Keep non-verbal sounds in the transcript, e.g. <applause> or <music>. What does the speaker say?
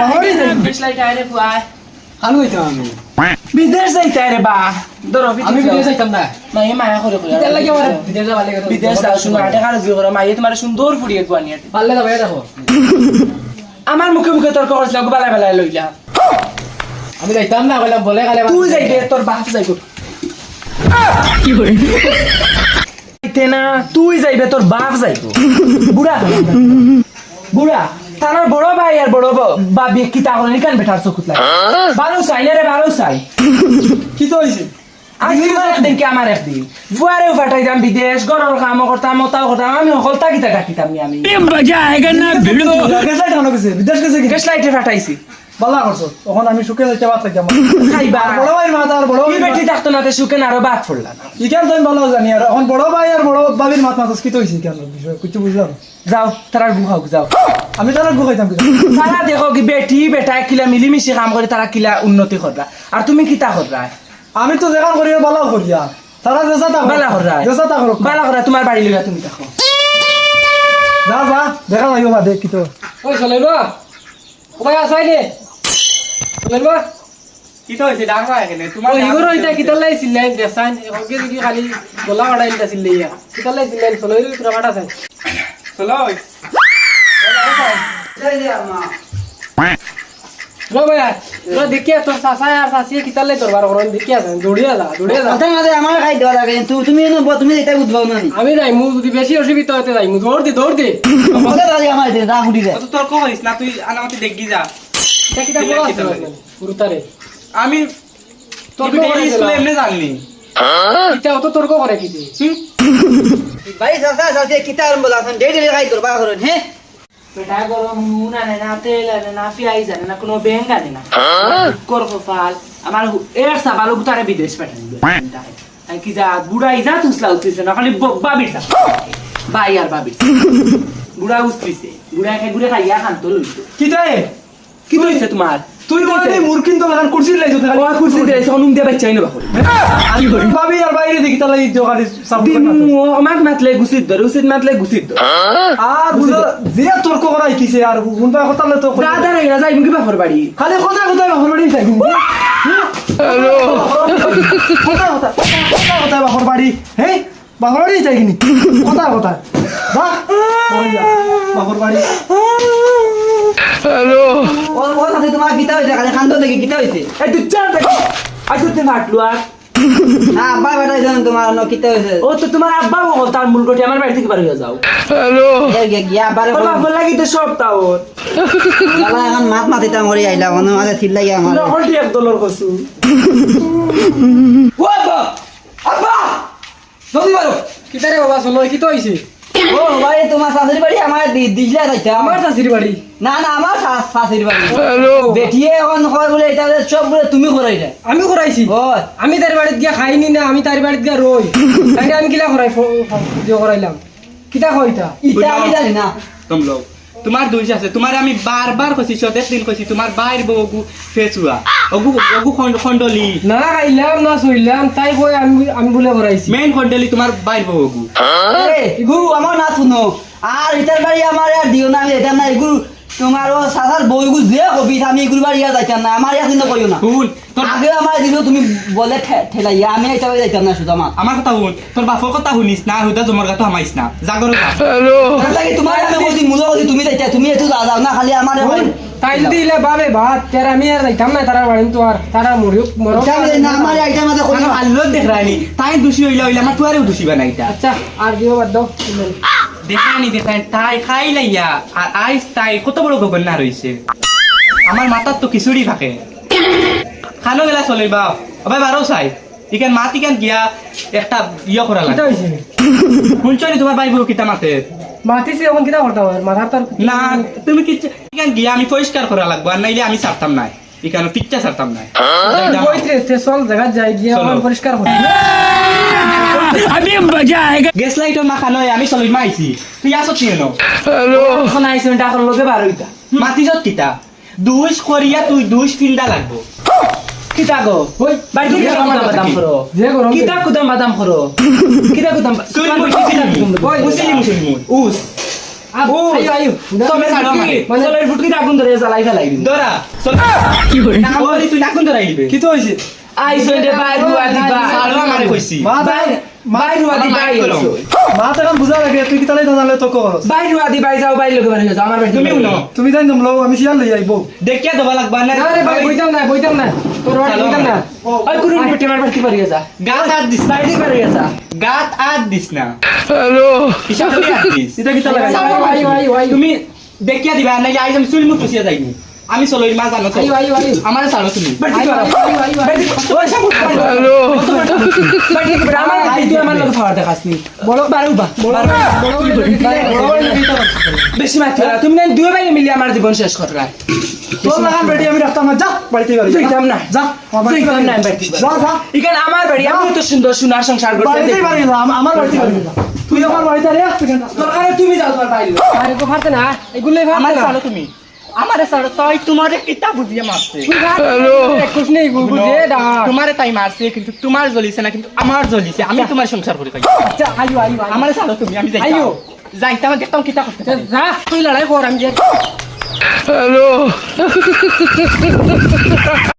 বাহরি যাই বেশ লাইট আরে ফুয়ায় হইতাম আমি। বিদেশ যাইতে রে বা। ধরো আমি বিদেশ যাইতাম না। মাই মায়া করে করে কিতার লাগে আমার। বিদেশ যাওয়ার লাগে বিদেশ যাও শুনো আটে কারও জি করো। মাইয়ে তোমার সুন্দর ফুড়িয়ে পানি আটে পারলে যাবে দেখো। আমার মুখে মুখে তর্ক করছিল বেলা বেলায় লইলা। আমি যাইতাম না বললাম বলে খালে তুই যাইবে তোর বাপ যাইব। যাইতে না তুই যাইবে তোর বাপ যাইব। বুড়া বুড়া? তার বড় ভাই আর বড় বাবি কি তা হলো নিকান বেটার চকুত লাগে। ভালো চাই না রে ভালো চাই? কি তো হইছে আজ একদিন কি আমার একদিন? বিদেশ গরর কাম করতাম মতাও করতাম আমি সকল তাকিতা ডাকিতাম আমি গেছে কেন গেছে বিদেশ গেছে কি? লাইটে পাঠাইছি বালা করছ তখন আমি সুখে যাইতে পারতাম কেমন খাইবা। বড় ভাই মাথা আর বড় কি ভাই বেটি থাকতো না সুখে আরও বাদ পড়লা না ইকেন তো ভালো জানি আর এখন বড় ভাই আর বড় ভাবির মাথা মাথা কি তো হইছে কেন বিষয় কিছু বুঝলাম যাও তারা গুহাও যাও। আমি তারা গুখাইতাম কি তারা দেখো কি বেটি বেটা কিলা মিলিমিশি কাম করে তারা কিলা উন্নতি কররা আর তুমি কিতা কররা আমি তো যেখান করি ভালো করিয়া তারা যেসা তা বালা কররা যেসা তা করো বালা কররা তোমার বাড়ি লিগা তুমি দেখো। যা যা দেখা লাগিব বা দেখ কি তো ওই চলেন কোথায় আসাই নে চলেন কি তো হইছে ডাঙা এখানে তোমার ইগোর ওইটা কিতার লাই সিল্লাই দেখান হকে যদি খালি গলা ইলটা সিল্লাই ইয়া। কিতার লাই সিল্লাই চলো এই পুরা কাটা চাই। চলো আমি যাই মু যদি বেশি অসুবিধা হতে যাই দৌড় দি দৌড় দি। তর্ক করিস না তুই আনামতি দেখি যা। আমি এমনি জানলি। এটা অত তর্ক করে কি ভাই সাসা সাসে কিতা আরম্ভ বলাছেন ডেডি খাই তোর বাবা করেন হ্যাঁ বেটা গরম নুন আনে না তেল আনে না পেঁয়াজ আনে না কোনো ব্যাংক আনে না কর কপাল আমার এর সাবালো গুতারে বিদেশ পাঠান আমি কি যা বুড়া ইজা তুসলা উঠতেছে না খালি বাবির বাই আর বাবির। বুড়া উঠতেছে বুড়া খাই বুড়া খাইয়া খান তো লইতো কি তাই কি তোমার তুই তো এই মূর্খিন তো এখন কুরসি লাইছো তো ও কুরসি দিয়ে অনুম দিয়ে বাচ্চাই না বাকরি কি করি? ভাবি আর বাইরে দেখি তাহলে এই জোগাড়ি সব আমাক মাতলে গুছিত ধরে উচিত মাতলে ধরে। আর বুঝো যে তর্ক করাই কিছে আর কোনবা কথা তো দাদা রে যাই মুখি বাপর বাড়ি? খালি কথা কথা বাপর বাড়ি যাই হ্যালো। কথা কথা কথা কথা বাপর বাড়ি। হে? বাপর বাড়ি যাই কিনি কথা কথা। যা, বাপর বাড়ি ও ও সাথে তোমার কিতা হইছে খালি খান্দ দেখি কিতা হইছে। এই তুই চার দেখো। আর না আব্বা বেটা জানেন তোমার ন কিতা হইছে। ও তো তোমার আব্বা বল তার মূল গটি আমার বাড়ি থেকে বাড়ি হয়ে যাও গে গিয়া বারে ওর লাগি তো সব তাও। গালা এখন মাত মাতিতা মরি আইলা মনে মাঝে চিল্লাই আমার। নকলটি এক কসু ও আব্বা! আব্বা! জলদি বারো কিতারে বাবা চলো কি তো হইছে। ও ভাই তোমার শাশুড়ি বাড়ি আমার দিজলা যাইতে আমার শাশুড়ি না না আমার শাশুড়ি বাড়ি। হ্যালো। বেটিয়ে এখন হয় বলে এটা সব বলে তুমি করাই আমি করাইছি। ও আমি তার বাড়িতে গিয়া খাইনি না আমি তার বাড়িতে গিয়া রই। আমি কিলা করাই ইয়ে করাইলাম। কিতা কইতা ইটা আমি জানি না। তোমার দুই আছে। তোমার আমি বারবার কইছি সদেশ দিন কইছি তোমার বাইর বগু ফেচুয়া। অগু অগু খন্ড খন্ডলি না খাইলাম না সইলাম তাই কই আমি আমি বলে করাইছি মেইন খন্ডলি তোমার বাইর বগু এ, গু আমার না শুনো। আর ইতার বাড়ি আমার আর দিও না আমি এটা না ইগু তোমার ও সাসার বইগু যে কবি আমি ইগুর বাড়ি যাইতাম না আমার ইয়াত কিন্তু কইও না। শুন তোর আগে আমার দিলো তুমি বলে ঠেলাইয়া আমি এটা যাইতাম না শুধু আমার। আমার কথা শুন তোর বাপর কথা শুনিস না হুদা জমর কথা হামাইস না। জাগর তার লাগি তোমার আমি কইছি মুলো কইছি তুমি যাইতা তুমি যা যাও না খালি আমার তাই যদি ইলে বাবে ভাত তেরা আমি আর যাইতাম না তারা বাড়ি তো আর তারা মরিও মরো না আমার আইটা মাঝে কোনো আল্লত দেখ রানি তাই দোষী হইলা হইলা আমার তুয়ারেও দোষী বানাইতা আচ্ছা আর দিও বাদ দাও দেখানি তাই খাই লাইয়া। আর আইস তাই কত বড় রইছে। আমার মাথার তো খিচুড়ি থাকে। খানো গেলা চলে বাপ। ভাই বারো চাই। মাত গিয়া একটা ইয়ে করা লাগে। শুনছনি তোমার ভাই বউ কিতা মাতে? মাতিছি এখন কিতা করতাম মাথার তার না তুমি কি ইখান গিয়া আমি পরিষ্কার করা লাগবো। আর নাইলে আমি ছাড়তাম নাই। ইখানে পিকচার ছাড়তাম নাই। চল জায়গা যাই গিয়া চলো। পরিষ্কার করি গেছ লাইট মাখা নয় আমি চলি মাইছি। তুই আসত নিয়ে নো এখন আইসে টাকার লোকে বার হইতা মাতিছত কিতা? দুইশ করিয়া তুই দুইশ ফিল্ডা লাগবো। কিতা গো? ওই বাড়ি থেকে কুদাম বাদাম কি? করো কিতা কুদাম বাদাম করো কিতা কুদাম তুই কিতা মুসলিম মুসলিম উস। আবু ফুটকি আমাকে। চলের ফুটকি আগুন ধরে জ্বালাই ফেলাই দিন ধরা চল। না তুই নাকুন ধরা আইবে কি তো হয়েছে আইসো এতে বাইর রুয়া দিবা ছাড়ো আমারে কইছি। মা তাই বাইর রুয়া দিবা মাইক মা তো এখন বুঝা লাগে তুই কি তাহলে জানালে তো কর বাইর রুয়া দিবা যাও বাইর লোকে বাড়ি যাও আমার বাড়ি তুমি তুমি জানি তোমরা আমি শিয়াল লই আইবো। দেখিয়া দেবা লাগবা না না রে ভাই বইতাম না বইতাম না। তোর বাড়ি বইতাম না। ওই কুরুন পেটে মার বাড়ি পারি যা। গাত হাত দিস না। বাইরে পারি যা। গাত হাত দিস না। হ্যালো। দিস? এটা কি আইও আইও তুমি দেখিয়া দিবা নাকি আইজ আমি চুল মুখ টুসিয়া যাইনি। আমি চলো মা জানো তো আমারে ছাড়ো তুমি আমার আই তুই আমার লোক খাওয়া দেখাসনি বলো বারো বা বেশি মাত্র তুমি না দুই ভাই মিলে আমার জীবন শেষ করলা তোর লাগান বেটি আমি রাখতাম না যা বাড়িতে বাড়ি যাইতাম না যা আমার না বাড়ি বাড়ি যা যা এখানে আমার বাড়ি আমি তো সুন্দর সোনার সংসার করতে বাড়িতে বাড়ি আমার বাড়িতে বাড়ি তুই আমার বাড়িতে রে আসতে তুমি যাও তোমার বাইরে আরে কো পারতে না এগুলো আমারে না তুমি আমারে ছাড়ো তাই তোমারে কিতা বুঝিয়ে মারছে? হ্যালো। নেই বুঝিয়ে দা তোমারে তাই মারছে কিন্তু তোমার জ্বলিছে না কিন্তু আমার জ্বলিছে। আমি তোমার সংসার করে খাই আচ্ছা আইও আইও। আমারে তুমি আমি যাইতাম। আইও। যাইতাম দেখতাম কিতা করতে যা তুই লড়াই কর আমি যাই। <laughs>